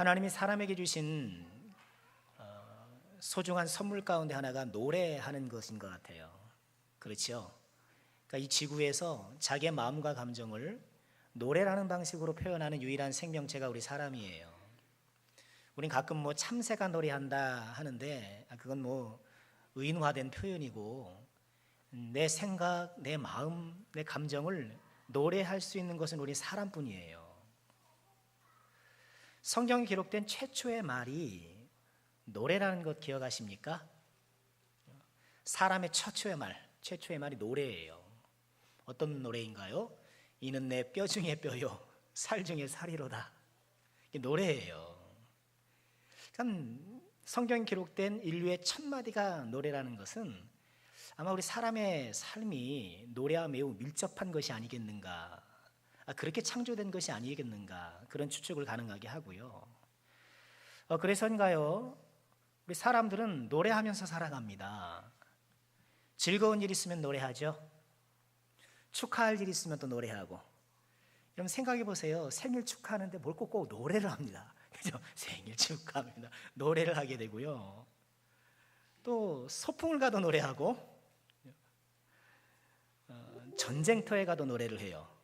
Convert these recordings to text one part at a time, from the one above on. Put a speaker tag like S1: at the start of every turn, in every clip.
S1: 하나님이 사람에게 주신 어, 소중한 선물 가운데 하나가 노래하는 것인 것 같아요. 그렇죠? 그러니까 이 지구에서 자기의 마음과 감정을 노래라는 방식으로 표현하는 유일한 생명체가 우리 사람이에요. 우린 가끔 뭐 참새가 노래한다 하는데 아, 그건 뭐 의인화된 표현이고 음, 내 생각, 내 마음, 내 감정을 노래할 수 있는 것은 우리 사람뿐이에요. 성경에 기록된 최초의 말이 노래라는 것 기억하십니까? 사람의 최초의 말, 최초의 말이 노래예요. 어떤 노래인가요? 이는 내 뼈 중에 뼈요, 살 중에 살이로다. 노래예요. 그럼 성경에 기록된 인류의 첫 마디가 노래라는 것은 아마 우리 사람의 삶이 노래와 매우 밀접한 것이 아니겠는가. 아, 그렇게 창조된 것이 아니겠는가. 그런 추측을 가능하게 하고요. 어, 그래서인가요? 우리 사람들은 노래하면서 살아갑니다. 즐거운 일 있으면 노래하죠. 축하할 일 있으면 또 노래하고. 여러분 생각해 보세요. 생일 축하하는데 뭘 꼭꼭 노래를 합니다. 그죠? 생일 축하합니다. 노래를 하게 되고요. 또 소풍을 가도 노래하고 어, 전쟁터에 가도 노래를 해요.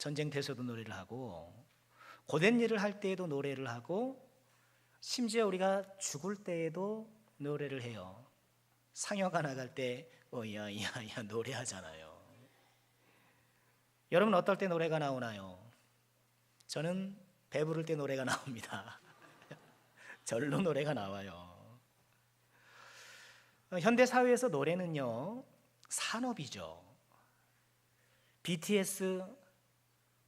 S1: 전쟁터에서도 노래를 하고 고된 일을 할 때에도 노래를 하고 심지어 우리가 죽을 때에도 노래를 해요. 상여가 나갈 때 어야야야 노래하잖아요. 여러분 어떨 때 노래가 나오나요? 저는 배부를 때 노래가 나옵니다. 절로 노래가 나와요. 어, 현대 사회에서 노래는요 산업이죠. BTS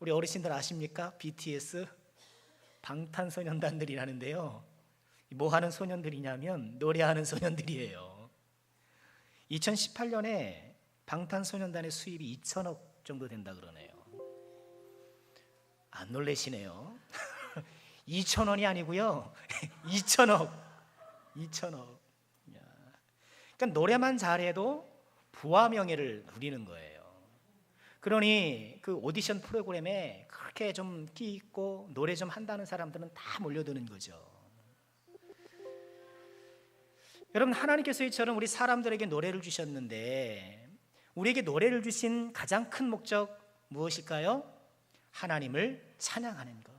S1: 우리 어르신들 아십니까? BTS 방탄소년단들이라는데요. 뭐 하는 소년들이냐면 노래하는 소년들이에요. 2018년에 방탄소년단의 수입이 2천억 정도 된다 그러네요. 안 놀래시네요. 2천 원이 아니고요. 2천억. 2천억. 그러니까 노래만 잘해도 부와 명예를 누리는 거예요. 그러니 그 오디션 프로그램에 그렇게 좀 끼 있고 노래 좀 한다는 사람들은 다 몰려드는 거죠. 여러분 하나님께서 이처럼 우리 사람들에게 노래를 주셨는데 우리에게 노래를 주신 가장 큰 목적 무엇일까요? 하나님을 찬양하는 것.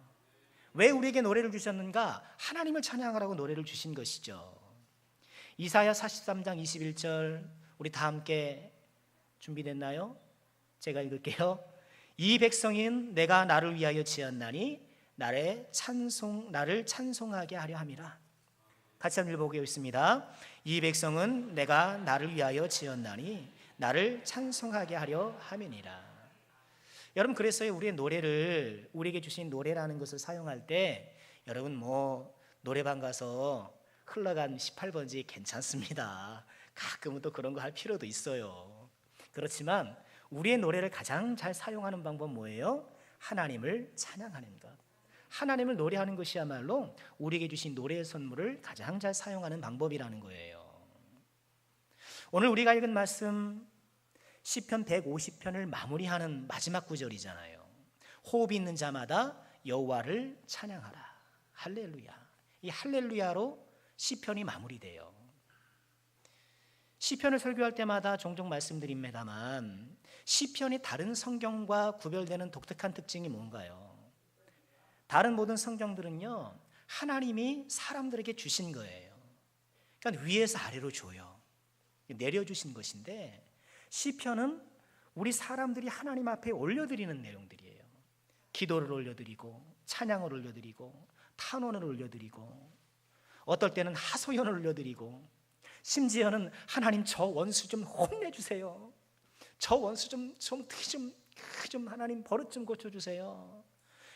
S1: 왜 우리에게 노래를 주셨는가? 하나님을 찬양하라고 노래를 주신 것이죠. 이사야 43장 21절 우리 다 함께 준비됐나요? 제가 읽을게요. 이 백성인 내가 나를 위하여 지었나니 나를 찬송 나를 찬송하게 하려 함이라. 같이 한번 읽어보겠습니다. 이 백성은 내가 나를 위하여 지었나니 나를 찬송하게 하려 함이니라. 여러분 그래서요 우리의 노래를 우리에게 주신 노래라는 것을 사용할 때 여러분 뭐 노래방 가서 흘러간 18번지 괜찮습니다. 가끔은 또 그런 거 할 필요도 있어요. 그렇지만 우리의 노래를 가장 잘 사용하는 방법 뭐예요? 하나님을 찬양하는 것. 하나님을 노래하는 것이야말로 우리에게 주신 노래의 선물을 가장 잘 사용하는 방법이라는 거예요. 오늘 우리가 읽은 말씀 시편 150편을 마무리하는 마지막 구절이잖아요. 호흡이 있는 자마다 여호와를 찬양하라. 할렐루야. 이 할렐루야로 시편이 마무리돼요. 시편을 설교할 때마다 종종 말씀드립니다만 시편이 다른 성경과 구별되는 독특한 특징이 뭔가요? 다른 모든 성경들은요. 하나님이 사람들에게 주신 거예요. 그러니까 위에서 아래로 줘요. 내려 주신 것인데 시편은 우리 사람들이 하나님 앞에 올려드리는 내용들이에요. 기도를 올려드리고 찬양을 올려드리고 탄원을 올려드리고 어떨 때는 하소연을 올려드리고 심지어는 하나님 저 원수 좀 혼내주세요. 저 원수 좀 좀 좀, 좀 하나님 버릇 좀 고쳐주세요.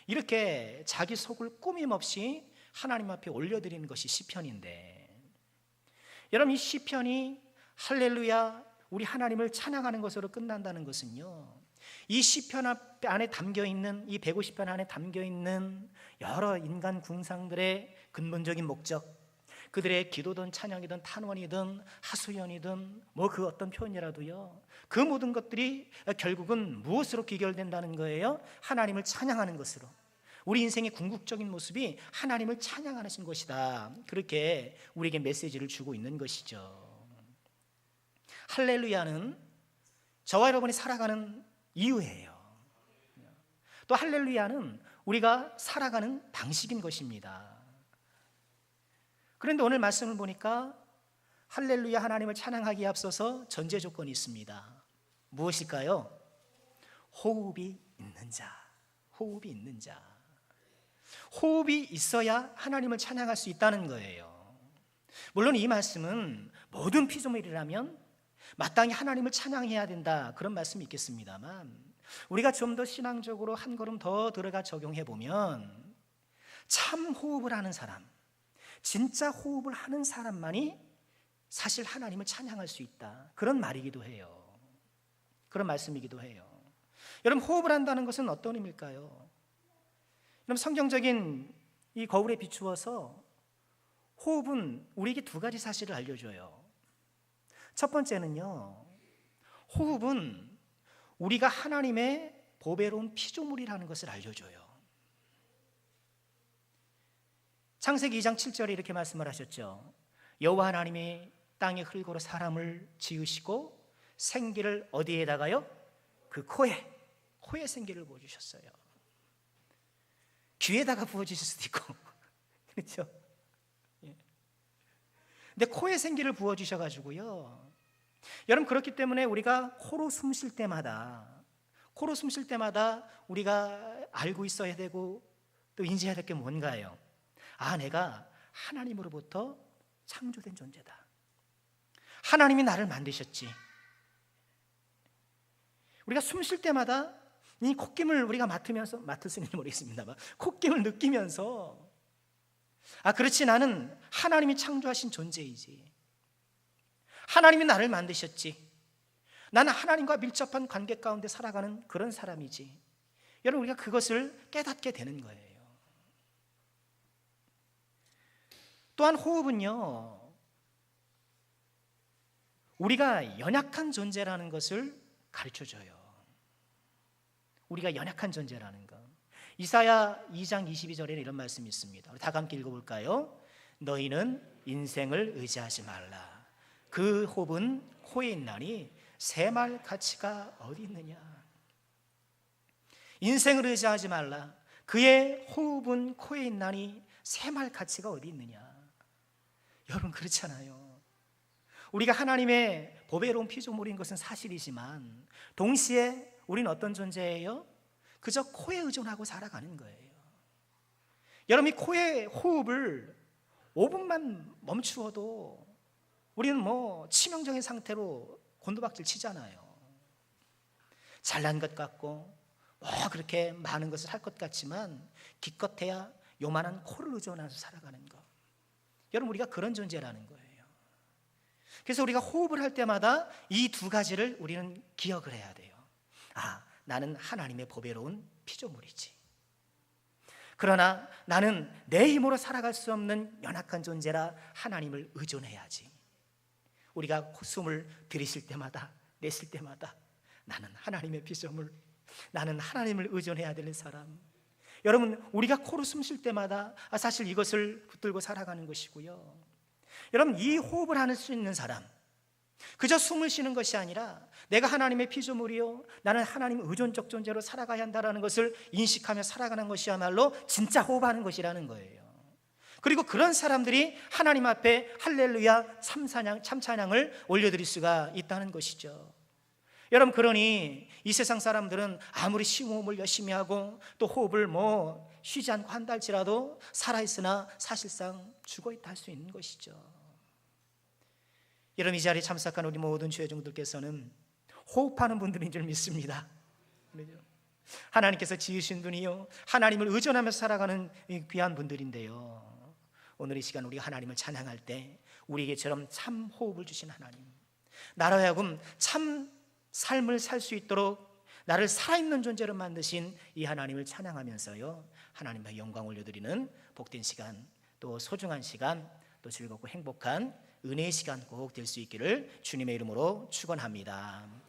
S1: 이렇게 자기 속을 꾸밈 없이 하나님 앞에 올려드리는 것이 시편인데 여러분 이 시편이 할렐루야 우리 하나님을 찬양하는 것으로 끝난다는 것은요. 이 시편 안에 담겨 있는 이 150편 안에 담겨 있는 여러 인간 궁상들의 근본적인 목적 그들의 기도든 찬양이든 탄원이든 하수연이든 뭐 그 어떤 표현이라도요. 그 모든 것들이 결국은 무엇으로 귀결된다는 거예요? 하나님을 찬양하는 것으로. 우리 인생의 궁극적인 모습이 하나님을 찬양하는 것이다. 그렇게 우리에게 메시지를 주고 있는 것이죠. 할렐루야는 저와 여러분이 살아가는 이유예요. 또 할렐루야는 우리가 살아가는 방식인 것입니다. 그런데 오늘 말씀을 보니까 할렐루야 하나님을 찬양하기에 앞서서 전제 조건이 있습니다. 무엇일까요? 호흡이 있는 자. 호흡이 있는 자. 호흡이 있어야 하나님을 찬양할 수 있다는 거예요. 물론 이 말씀은 모든 피조물이라면 마땅히 하나님을 찬양해야 된다. 그런 말씀이 있겠습니다만 우리가 좀 더 신앙적으로 한 걸음 더 들어가 적용해 보면 참 호흡을 하는 사람, 진짜 호흡을 하는 사람만이 사실 하나님을 찬양할 수 있다. 그런 말이기도 해요. 그런 말씀이기도 해요. 여러분 호흡을 한다는 것은 어떤 의미일까요? 여러분 성경적인 이 거울에 비추어서 호흡은 우리에게 두 가지 사실을 알려줘요. 첫 번째는요, 호흡은 우리가 하나님의 보배로운 피조물이라는 것을 알려줘요. 창세기 2장 7절에 이렇게 말씀을 하셨죠. 여호와 하나님이 땅의 흙으로 사람을 지으시고 생기를 어디에다가요? 그 코에 코에 생기를 부어 주셨어요. 귀에다가 부어 주실 수도 있고. 그렇죠? 예. 근데 코에 생기를 부어 주셔 가지고요. 여러분 그렇기 때문에 우리가 코로 숨 쉴 때마다 코로 숨 쉴 때마다 우리가 알고 있어야 되고 또 인지해야 될 게 뭔가요? 아, 내가 하나님으로부터 창조된 존재다. 하나님이 나를 만드셨지. 우리가 숨 쉴 때마다 이 콧김을 우리가 맡으면서 맡을 수 있는지 모르겠습니다만 콧김을 느끼면서 아 그렇지 나는 하나님이 창조하신 존재이지. 하나님이 나를 만드셨지. 나는 하나님과 밀접한 관계 가운데 살아가는 그런 사람이지. 여러분 우리가 그것을 깨닫게 되는 거예요. 또한 호흡은요. 우리가 연약한 존재라는 것을 가르쳐 줘요. 우리가 연약한 존재라는 것. 이사야 2장 22절에는 이런 말씀이 있습니다. 다 함께 읽어 볼까요? 너희는 인생을 의지하지 말라. 그 호흡은 코에 있나니 새말 가치가 어디 있느냐? 인생을 의지하지 말라. 그의 호흡은 코에 있나니 새말 가치가 어디 있느냐? 여러분 그렇잖아요. 우리가 하나님의 보배로운 피조물인 것은 사실이지만 동시에 우리는 어떤 존재예요? 그저 코에 의존하고 살아가는 거예요. 여러분이 코의 호흡을 5분만 멈추어도 우리는 뭐 치명적인 상태로 곤두박질 치잖아요. 잘난 것 같고 뭐 그렇게 많은 것을 할 것 같지만 기껏해야 요만한 코를 의존해서 살아가는 것. 여러분 우리가 그런 존재라는 거예요. 그래서 우리가 호흡을 할 때마다 이 두 가지를 우리는 기억을 해야 돼요. 아, 나는 하나님의 보배로운 피조물이지. 그러나 나는 내 힘으로 살아갈 수 없는 연약한 존재라 하나님을 의존해야지. 우리가 숨을 들이쉴 때마다 내쉴 때마다 나는 하나님의 피조물, 나는 하나님을 의존해야 되는 사람. 여러분, 우리가 코로 숨 쉴 때마다 아, 사실 이것을 붙들고 살아가는 것이고요. 여러분, 이 호흡을 할 수 있는 사람, 그저 숨을 쉬는 것이 아니라 내가 하나님의 피조물이요 나는 하나님 의존적 존재로 살아가야 한다라는 것을 인식하며 살아가는 것이야말로 진짜 호흡하는 것이라는 거예요. 그리고 그런 사람들이 하나님 앞에 할렐루야 참찬양 참찬양을 올려드릴 수가 있다는 것이죠. 여러분 그러니 이 세상 사람들은 아무리 심호흡을 열심히 하고 또 호흡을 뭐 쉬지 않고 한달치라도 살아 있으나 사실상 죽어 있다 할 수 있는 것이죠. 여러분 이 자리에 참석한 우리 모든 주의종들께서는 호흡하는 분들인 줄 믿습니다. 하나님께서 지으신 분이요 하나님을 의존하면서 살아가는 귀한 분들인데요. 오늘 이 시간 우리가 하나님을 찬양할 때 우리에게처럼 참 호흡을 주신 하나님, 나로 하여금 참 삶을 살 수 있도록 나를 살아있는 존재로 만드신 이 하나님을 찬양하면서요 하나님의 영광 올려드리는 복된 시간, 또 소중한 시간, 또 즐겁고 행복한 은혜의 시간 꼭 될 수 있기를 주님의 이름으로 축원합니다.